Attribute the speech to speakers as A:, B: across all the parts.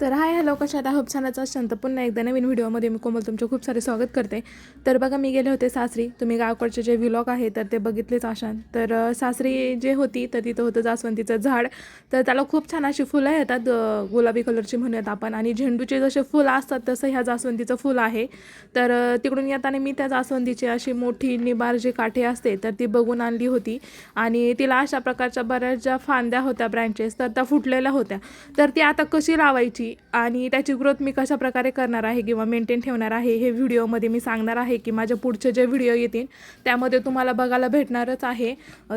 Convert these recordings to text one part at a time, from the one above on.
A: तर hi hello कशा आता खूप छानच तर पुन्हा एकदा नवीन व्हिडिओमध्ये मी कोमल तुमचे खूप सारे स्वागत करते. तर बघा मी गेले होते सासरी. तुम्ही गावकडचे जे व्हिलॉग आहे तर ते बघितलेच असाल तर सासरी जे होती तर तिथं होतं जास्वंदीचं झाड. तर त्याला खूप छान अशी फुलं येतात गुलाबी कलरची म्हणूयात आपण. आणि झेंडूचे जसे फुलं असतात तसं ह्या जास्वंदीचं फुल आहे. तर तिकडून येताना मी त्या जास्वंदीची अशी मोठी निबार जी काठी असते तर ती बघून आणली होती. आणि तिला अशा प्रकारच्या बऱ्याच ज्या फांद्या होत्या ब्रँचेस तर त्या फुटलेल्या होत्या. तर ती आता कशी लावायची? आणि त्याची ग्रोथ मी कशा प्रकारे करणार आहे किंवा मेंटेन ठेवणार आहे हे व्हिडिओमध्ये मी सांगणार आहे की माझ्या पुढचे जे व्हिडिओ येतील त्यामध्ये तुम्हाला बघायला भेटणारच आहे.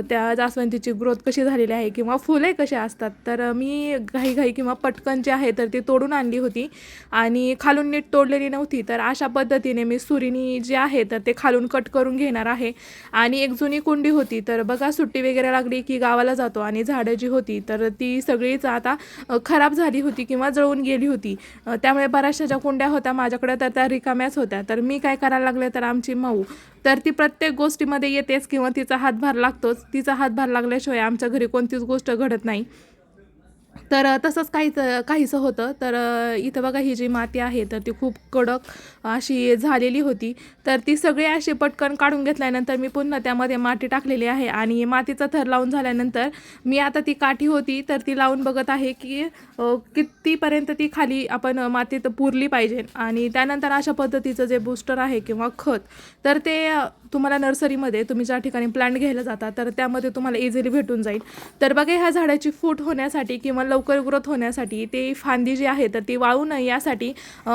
A: त्या जास्वंदीची ग्रोथ कशी झालेली आहे किंवा फुले कसे असतात तर मी घाईघाई किंवा पटकन जे आहे तर ती तोडून आणली होती. आणि खालून नीट तोडलेली नव्हती तर अशा पद्धतीने मी सुरीनी जे आहे तर ते खालून कट करून घेणार आहे. आणि एक जुनी कुंडी होती तर बघा सुट्टी वगैरे लागली की गावाला जातो आणि झाडं जी होती तर ती सगळीच आता खराब झाली होती किंवा जळून गेली होती. त्यामुळे बऱ्याचशा ज्या कुंड्या होत्या माझ्याकडे तर त्या रिकाम्याच होत्या. तर मी काय करायला लागले तर आमची माऊ तर ती प्रत्येक गोष्टीमध्ये येतेच किंवा तिचा हातभार लागतोच. तिचा हातभार लागल्याशिवाय आमच्या घरी कोणतीच गोष्ट घडत नाही. तर तसंच काहीच काहीसं होतं. तर इथं बघा ही जी माती आहे तर ती खूप कडक अशी झालेली होती. तर ती सगळी अशी पटकन काढून घेतल्यानंतर मी पुन्हा त्यामध्ये माती टाकलेली आहे. आणि मातीचा थर लावून झाल्यानंतर मी आता ती काठी होती तर ती लावून बघत आहे की कितीपर्यंत ती खाली आपण मातीत पुरली पाहिजे. आणि त्यानंतर अशा पद्धतीचं जे बूस्टर आहे किंवा खत तर ते तुम्हाला नर्सरीमध्ये तुम्ही ज्या ठिकाणी प्लांट घ्यायला जाता तर त्यामध्ये तुम्हाला इझिली भेटून जाईल. तर बघा ह्या झाडाची फूट होण्यासाठी किंवा लवकर ग्रोथ होण्यासाठी ते फांदी जी आहे तर ती वाळू नये. यासाठी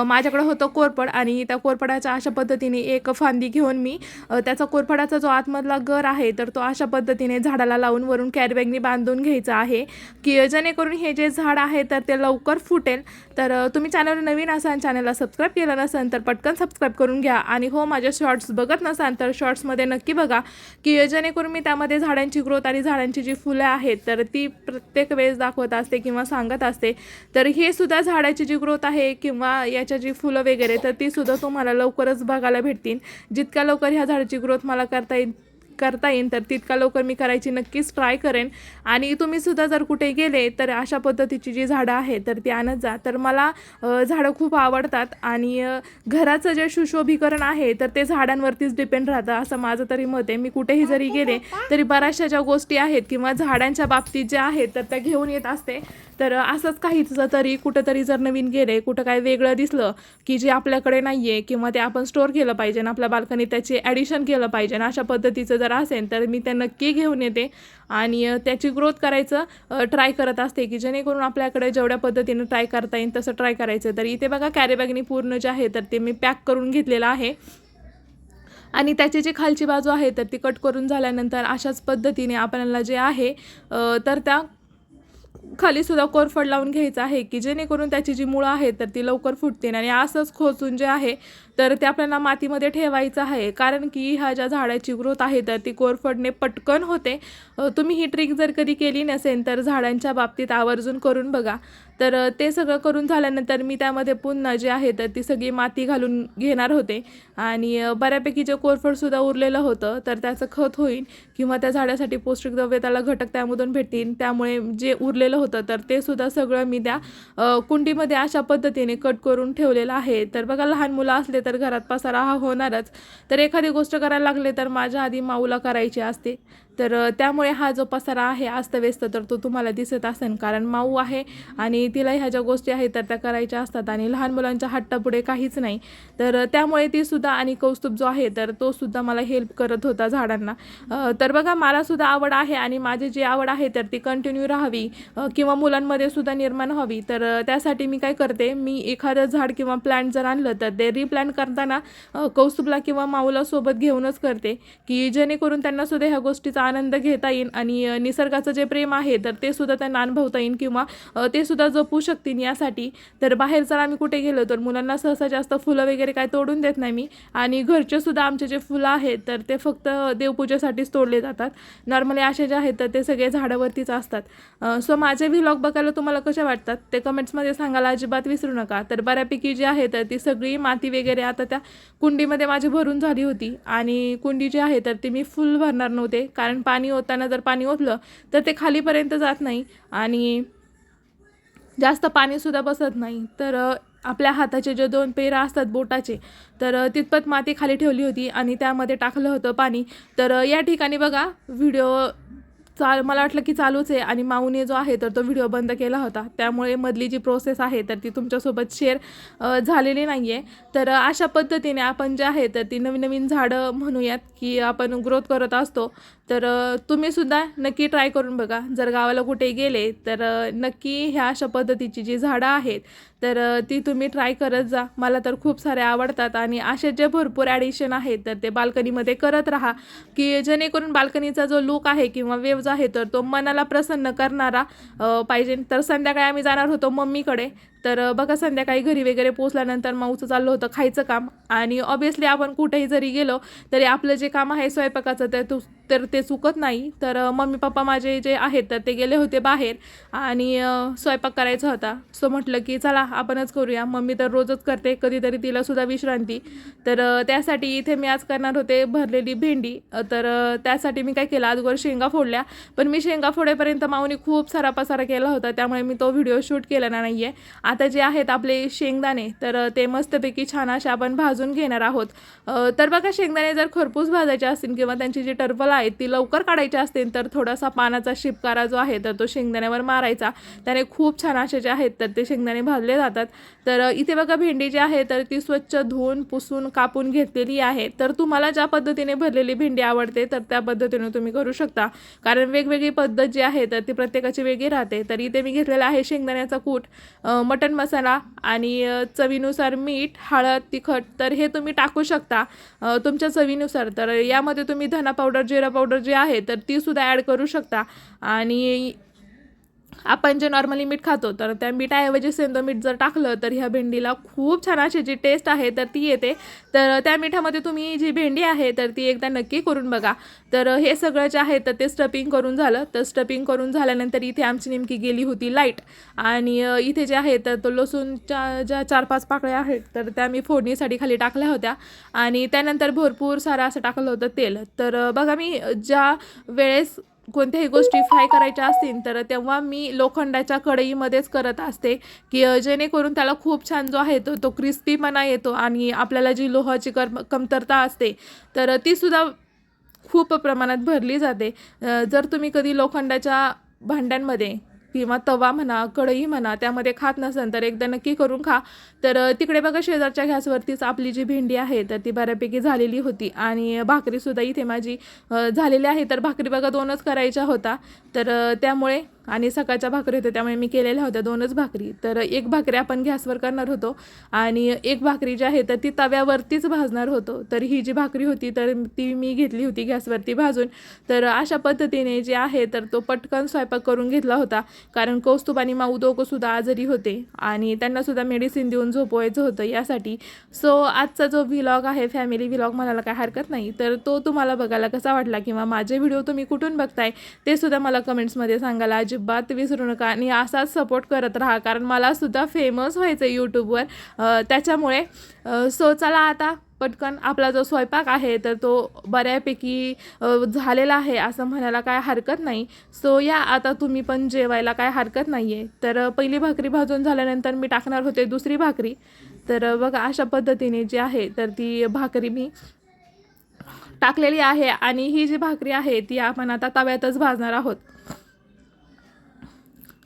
A: माझ्याकडे होतं कोरपड आणि त्या कोरपडाच्या अशा पद्धतीने एक फांदी घेऊन मी त्याचा कोरपडाचा जो आतमधला गर आहे तर तो अशा पद्धतीने झाडाला लावून वरून कॅरबॅगनी बांधून घ्यायचा आहे की जेणेकरून हे जे झाड आहे तर ते लवकर फुटेल. तर तुम्ही चॅनल नवीन असाल चॅनलला सबस्क्राईब केलं नसेल तर पटकन सबस्क्राईब करून घ्या. आणि हो माझे शॉर्ट्स बघत नसाल तर शॉर्ट शॉर्ट्समध्ये नक्की बघा की जेणेकरून मी त्यामध्ये झाडांची ग्रोथ आणि झाडांची जी फुलं आहेत तर ती प्रत्येक वेळेस दाखवत असते किंवा सांगत असते. तर हे सुद्धा झाडाची जी ग्रोथ आहे किंवा याच्या जी फुलं वगैरे तर ती सुद्धा तुम्हाला लवकरच बघायला भेटतील. जितक्या लवकर ह्या झाडाची ग्रोथ मला करता येईल करता येईल तर तितका लवकर मी करायची नक्कीच ट्राय करेन. आणि तुम्ही सुद्धा जर कुठे गेले तर अशा पद्धतीची जी झाडं आहेत तर ती आणत जा. तर मला झाडं खूप आवडतात. आणि घराचं जे सुशोभीकरण आहे तर ते झाडांवरतीच डिपेंड राहतं असं माझं तरी मत आहे. मी कुठेही जरी गेले तरी बऱ्याचशा ज्या गोष्टी आहेत किंवा झाडांच्या बाबतीत ज्या आहेत तर त्या घेऊन येत असते. तर असंच काहीच तरी कुठंतरी जर नवीन गेले कुठं काय वेगळं दिसलं की जे आपल्याकडे नाही आहे किंवा ते आपण स्टोअर केलं पाहिजे आपल्या बाल्कनीत त्याचे ॲडिशन केलं पाहिजे अशा पद्धतीचं जर असेल तर मी ते नक्की घेऊन येते. आणि त्याची ग्रोथ करायचं ट्राय करत असते की जेणेकरून आपल्याकडे जेवढ्या पद्धतीनं ट्राय करता येईल तसं ट्राय करायचं. तर इथे बघा कॅरीबॅगनी पूर्ण जे आहे तर ते मी पॅक करून घेतलेलं आहे. आणि त्याची जी खालची बाजू आहे तर ती कट करून झाल्यानंतर अशाच पद्धतीने आपल्याला जे आहे तर त्या खाली सुद्धा कोरफड लावून घ्यायचं आहे की जेणेकरून त्याची जी मुळं आहेत तर ती लवकर फुटतील आणि असंच खोचून जे आहे तर ते आपल्याला मातीमध्ये ठेवायचं आहे. कारण की ह्या ज्या झाडाची ग्रोथ आहे तर ती कोरफडने पटकन होते. तुम्ही ही ट्रिक जर कधी केली नसेल तर झाडांच्या बाबतीत आवर्जून करून बघा. तर ते सगळं करून झाल्यानंतर मी त्यामध्ये पुन्हा जे आहे तर ती सगळी माती घालून घेणार होते. आणि बऱ्यापैकी जे कोरफडसुद्धा उरलेलं होतं तर त्याचं खत होईल किंवा त्या झाडासाठी पौष्टिक द्रव्य त्याला घटक त्यामधून भेटतील. त्यामुळे जे उरलेलं होतं तर ते सुद्धा सगळं मी त्या कुंडीमध्ये अशा पद्धतीने कट करून ठेवलेलं आहे. तर बघा लहान मुलं असले तर घरात पसारा हा होणारच. तर एखादी गोष्ट करायला लागले तर माझ्या आधी माऊला करायची असते. तर त्यामुळे हा जो पसारा आहे अस्तव्यस्त तर तो तुम्हाला दिसत असेल कारण माऊ आहे आणि तिला ह्या ज्या गोष्टी आहेत तर त्या करायच्या असतात. आणि लहान मुलांच्या हट्टापुढे काहीच नाही. तर त्यामुळे ती सुद्धा आणि कौस्तुभ जो आहे तर तो सुद्धा मला हेल्प करत होता झाडांना. तर बघा मला सुद्धा आवड आहे आणि माझी जी आवड आहे तर ती कंटिन्यू राहावी किंवा मुलांमध्ये सुद्धा निर्माण व्हावी. तर त्यासाठी मी काय करते मी एखादं झाड किंवा प्लांट जर आणलं तर ते रिप्लांट करताना कौस्तुभला किंवा माऊला सोबत घेऊनच करते की जेणेकरून त्यांना सुद्धा ह्या गोष्टीचा आनंद घेता येईल आणि निसर्गाचं जे प्रेम आहे तर ते सुद्धा त्यांना अनुभवता येईल किंवा ते सुद्धा जपू शकतील यासाठी. तर बाहेर जर आम्ही कुठे गेलो तर मुलांना सहसा जास्त फुलं वगैरे काय तोडून देत नाही मी. आणि घरचेसुद्धा आमचे जे फुलं आहेत तर ते फक्त देवपूजेसाठीच तोडले जातात. नॉर्मली असे जे आहेत तर ते सगळे झाडावरतीच असतात. सो माझे व्हिलॉग बघायला तुम्हाला कसे वाटतात ते कमेंट्समध्ये सांगायला अजिबात विसरू नका. तर बऱ्यापैकी जी आहे तर ती सगळी माती वगैरे आता त्या कुंडीमध्ये माझी भरून झाली होती. आणि कुंडी जी आहे तर ती मी फुल भरणार नव्हते. कारण पाणी ओतताना जर पाणी ओतलं तर ते खालीपर्यंत जात नाही. आणि जास्त पाणीसुद्धा बसत नाही. तर आपल्या हाताचे जे दोन पेरा असतात बोटाचे तर तितपत माती खाली ठेवली होती आणि त्यामध्ये टाकलं होतं पाणी. तर या ठिकाणी बघा व्हिडिओ चाल मला वाटलं की चालूच आहे आणि माऊने जो आहे तर तो व्हिडिओ बंद केला होता. त्यामुळे मधली जी प्रोसेस आहे तर ती तुमच्यासोबत शेअर झालेली नाही आहे तर अशा पद्धतीने आपण जे आहे तर ती नवीन नवीन झाडं म्हणूयात की आपण ग्रोथ करत असतो. तर तुम्ही तुम्हीसुद्धा नक्की ट्राय करून बघा. जर गावाला कुठे गेले तर नक्की ह्या अशा पद्धतीची जी झाडं आहेत तर ती तुम्ही ट्राय करत जा. मला तर खूप सारे आवडतात आणि असे जे भरपूर ॲडिशन आहेत तर ते बाल्कनीमध्ये करत राहा. की जेणेकरून बाल्कनीचा जो लुक आहे किंवा वेव्ज आहे तर तो मनाला प्रसन्न करणारा पाहिजे. तर संध्याकाळी आम्ही जाणार होतो मम्मीकडे. तर बघा संध्याकाळी घरी वगैरे पोचल्यानंतर माऊचं चाललं होतं खायचं काम. आणि ऑब्विसली आपण कुठेही जरी गेलो तरी आपलं जे काम आहे स्वयंपाकाचं तर तू तर ते चुकत नाही. तर मम्मी पप्पा माझे जे आहेत तर ते गेले होते बाहेर आणि स्वयंपाक करायचा होता. सो म्हटलं की चला आपणच करूया. मम्मी तर रोजच करते कधीतरी तिलासुद्धा विश्रांती. तर त्यासाठी इथे मी आज करणार होते भरलेली भेंडी. तर त्यासाठी मी काय केलं अगोदर शेंगा फोडल्या. पण मी शेंगा फोडेपर्यंत माऊनी खूप सारा पसारा केला होता त्यामुळे मी तो व्हिडिओ शूट केला नाही आहे आता जे आहेत आपले शेंगदाणे तर ते मस्तपैकी छान असे आपण भाजून घेणार आहोत. तर बघा शेंगदाणे जर खरपूस भाजायचे असतील किंवा त्यांची जी टर्बल आहेत ती लवकर काढायची असतील तर थोडासा पानाचा शिपकारा जो आहे तर तो शेंगदाण्यावर मारायचा. त्याने खूप छान असे जे आहेत तर ते शेंगदाणे भाजले जातात. तर इथे बघा भेंडी जी आहे तर ती स्वच्छ धुवून पुसून कापून घेतलेली आहे. तर तुम्हाला ज्या पद्धतीने भरलेली भेंडी आवडते तर त्या पद्धतीने तुम्ही करू शकता. कारण वेगवेगळी पद्धत जी आहे तर ती प्रत्येकाची वेगळी राहते. तर इथे मी घेतलेला आहे शेंगदाण्याचा कूट. मट मटन मसाला आणि चवीनुसार मीठ हळद तिखट तर हे तुम्ही टाकू शकता. तुमच्या चवीनुसार. तर यामध्ये तुम्ही धना पावडर जिरा पावडर जे आहे तर ती सुद्धा ॲड करू शकता. आणि आपण जे नॉर्मली मीठ खातो तर त्या मिठाऐवजी सेंदो मीठ जर टाकलं तर ह्या भेंडीला खूप छान अशी जी टेस्ट आहे तर ती येते. तर त्या मिठामध्ये तुम्ही जी भेंडी आहे तर ती एकदा नक्की करून बघा. तर हे सगळं जे आहे तर ते स्टपिंग करून झालं. तर स्टपिंग करून झाल्यानंतर इथे आमची नेमकी गेली होती लाइट आणि इथे जे आहे तर तो लसूणच्या ज्या चार पाच पाकळ्या आहेत तर त्या मी फोडणीसाठी खाली टाकल्या होत्या. आणि त्यानंतर भरपूर सारं असं टाकलं होतं तेल. तर बघा मी ज्या वेळेस कोणत्याही गोष्टी फ्राय करायच्या असतील तर तेव्हा मी लोखंडाच्या कढईमध्येच करत असते की जेणेकरून त्याला खूप छान जो आहे तो तो क्रिस्पीपणा येतो आणि आपल्याला जी लोहाची कर कमतरता असते तर ती सुद्धा खूप प्रमाणात भरली जाते. जर तुम्ही कधी लोखंडाच्या भांड्यांमध्ये किंवा तवा म्हणा कढई म्हणा त्यामध्ये खात नसेल तर एकदा नक्की करून खा. तर तिकडे बघा शेजारच्या गॅसवरतीच आपली जी भेंडी आहे तर ती बऱ्यापैकी झालेली होती. आणि भाकरीसुद्धा इथे माझी झालेली आहे. तर भाकरी बघा दोनच करायच्या होता. तर त्यामुळे आणि सकाळच्या भाकरी होत्या त्यामुळे मी केलेल्या होत्या दोनच भाकरी. तर एक भाकरी आपण गॅसवर करणार होतो आणि एक भाकरी जी आहे तर ती तव्यावरतीच भाजणार होतो. तर ही जी भाकरी होती तर ती मी घेतली होती गॅसवरती भाजून. तर अशा पद्धतीने जे आहे तर तो पटकन स्वयंपाक करून घेतला होता. कारण कौस्तुभ आणि माऊ दोघंसुद्धा आजारी होते आणि त्यांनासुद्धा मेडिसिन देऊन झोपवायचं होतं यासाठी. सो आजचा जो व्हिलॉग आहे फॅमिली व्हिलॉग म्हणायला काय हरकत नाही. तर तो तुम्हाला बघायला कसा वाटला किंवा माझे व्हिडिओ तुम्ही कुठून बघताय ते सुद्धा मला कमेंट्समध्ये सांगायला अजिबात विसरू नका आणि असाच सपोर्ट करत राहा. कारण मला सुद्धा फेमस व्हायचं आहे यूट्यूबवर त्याच्यामुळे सो चला आता पटकन आपला जो स्वयंपाक आहे तर तो बऱ्यापैकी झालेला आहे असं म्हणायला काय हरकत नाही. सो या आता तुम्ही पण जेवायला काय हरकत नाही आहे तर पहिली भाकरी भाजून झाल्यानंतर मी टाकणार होते दुसरी भाकरी. तर बघा अशा पद्धतीने जी आहे तर ती भाकरी मी टाकलेली आहे. आणि ही जी भाकरी आहे ती आपण आता तव्यातच भाजणार आहोत.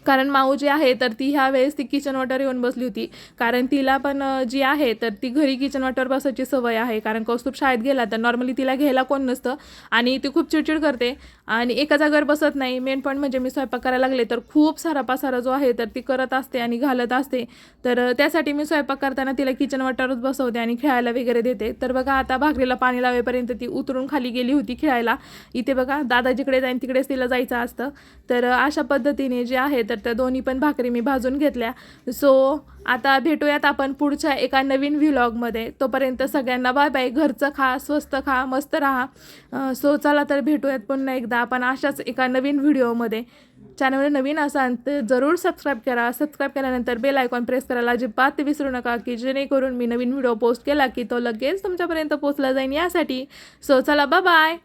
A: कारण माऊ जी आहे तर ती ह्या वेळेस ती किचन वॉटर येऊन बसली होती. कारण तिला पण जी आहे तर ती घरी किचन वॉटर बसायची सवय आहे. कारण कौस्तुभ शाळेत गेला तर नॉर्मली तिला घ्यायला कोण नसतं. आणि ती खूप चिडचिड करते. आणि एका जागेवर बसत नाही. मेन पॉईंट म्हणजे मी स्वयंपाक करायला लागले तर खूप सारा पसारा जो आहे तर ती करत असते आणि घालत असते. तर त्यासाठी मी स्वयंपाक करताना तिला किचन वॉटरच बसवते आणि खेळायला वगैरे देते. तर बघा आता भाकरीला पाणी लावेपर्यंत ती उतरून खाली गेली होती खेळायला. इथे बघा दादा जिकडे जाईन तिकडेच तिला जायचं असतं. तर अशा पद्धतीने जे आहे तर त्या दोन्ही पण भाकरी मी भाजून घेतल्या. सो आता भेटूयात आपण पुढच्या एका नवीन व्हिलॉगमध्ये तोपर्यंत सगळ्यांना बाय बाय घरचं खा स्वस्त खा मस्त राहा. सो चला तर भेटूयात पुन्हा एकदा आपण अशाच एका नवीन व्हिडिओमध्ये चॅनलवर नवीन असाल तर जरूर सबस्क्राईब करा. सबस्क्राईब केल्यानंतर बेल आयकॉन प्रेस करायला अजिबात विसरू नका की जेणेकरून मी नवीन व्हिडिओ पोस्ट केला की तो लगेच तुमच्यापर्यंत पोचला जाईल यासाठी. सो चला बाय